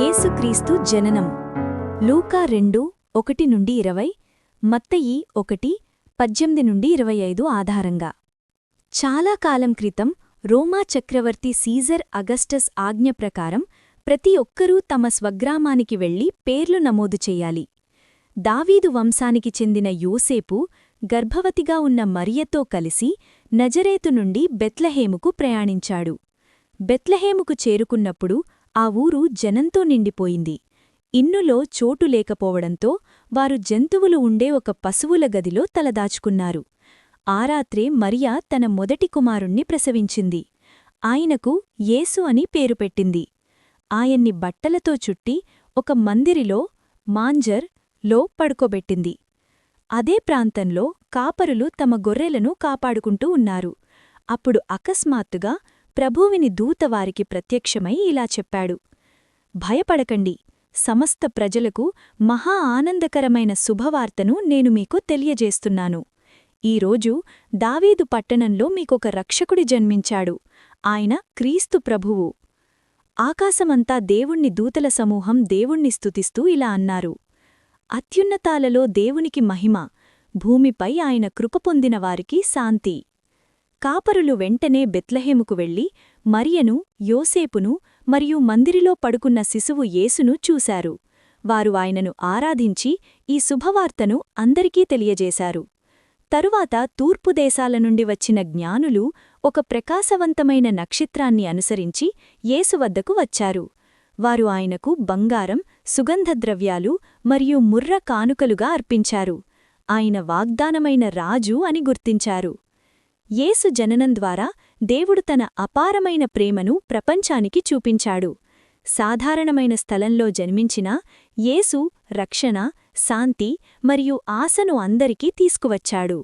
యేసుక్రీస్తు జననం. లూకా రెండు ఒకటి నుండి ఇరవై మత్తయి ఒకటి పద్దెనిమిది నుండి ఇరవై ఐదు ఆధారంగా. చాలా కాలం క్రితం రోమా చక్రవర్తి సీజర్ అగస్టస్ ఆజ్ఞ ప్రకారం ప్రతి ఒక్కరూ తమ స్వగ్రామానికి వెళ్ళి పేర్లు నమోదు చెయ్యాలి దావీదు వంశానికి చెందిన యోసేపు గర్భవతిగా ఉన్న మరియతో కలిసి నజరేతు నుండి బెత్లహేముకు ప్రయాణించాడు. బెత్లహేముకు చేరుకున్నప్పుడు ఆ ఊరు జనంతో నిండిపోయింది. ఇన్నులో చోటు లేకపోవడంతో వారు జంతువులు ఉండే ఒక పశువుల గదిలో తలదాచుకున్నారు. ఆ రాత్రే మరియా తన మొదటి కుమారుణ్ణి ప్రసవించింది. ఆయనకు యేసు అని పేరు పెట్టింది. ఆయన్ని బట్టలతో చుట్టి ఒక మందిరిలో మాంజర్లో పడుకోబెట్టింది. అదే ప్రాంతంలో కాపరులు తమ గొర్రెలను కాపాడుకుంటూ ఉన్నారు. అప్పుడు అకస్మాత్తుగా ప్రభువిని దూత వారికి ప్రత్యక్షమై ఇలా చెప్పాడు. భయపడకండి. సమస్త ప్రజలకు మహా ఆనందకరమైన శుభవార్తను నేను మీకు తెలియజేస్తున్నాను. ఈరోజు దావీదు పట్టణంలో మీకొక రక్షకుడి జన్మించాడు. ఆయన క్రీస్తు ప్రభువు. ఆకాశమంతా దేవుణ్ణి దూతల సమూహం దేవుణ్ణి స్తుతిస్తూ ఇలా అన్నారు. అత్యున్నతాలలో దేవునికి మహిమ భూమిపై ఆయన కృప పొందిన వారికి శాంతి. కాపరులు వెంటనే బెత్లహేముకు వెళ్ళి మరియను యోసేపును మరియు మందిరిలో పడుకున్న శిశువు యేసును చూశారు. వారు ఆయనను ఆరాధించి ఈ శుభవార్తను అందరికీ తెలియజేశారు. తరువాత తూర్పు దేశాల నుండి వచ్చిన జ్ఞానులు ఒక ప్రకాశవంతమైన నక్షత్రాన్ని అనుసరించి యేసు వద్దకు వచ్చారు. వారు ఆయనకు బంగారం సుగంధద్రవ్యాలు మరియు ముర్ర కానుకలుగా అర్పించారు. ఆయన వాగ్దానమైన రాజు అని గుర్తించారు. యేసు జననం ద్వారా దేవుడు తన అపారమైన ప్రేమను ప్రపంచానికి చూపించాడు. సాధారణమైన స్థలంలో జన్మించిన యేసు రక్షణ శాంతి మరియు ఆశను అందరికీ తీసుకువచ్చాడు.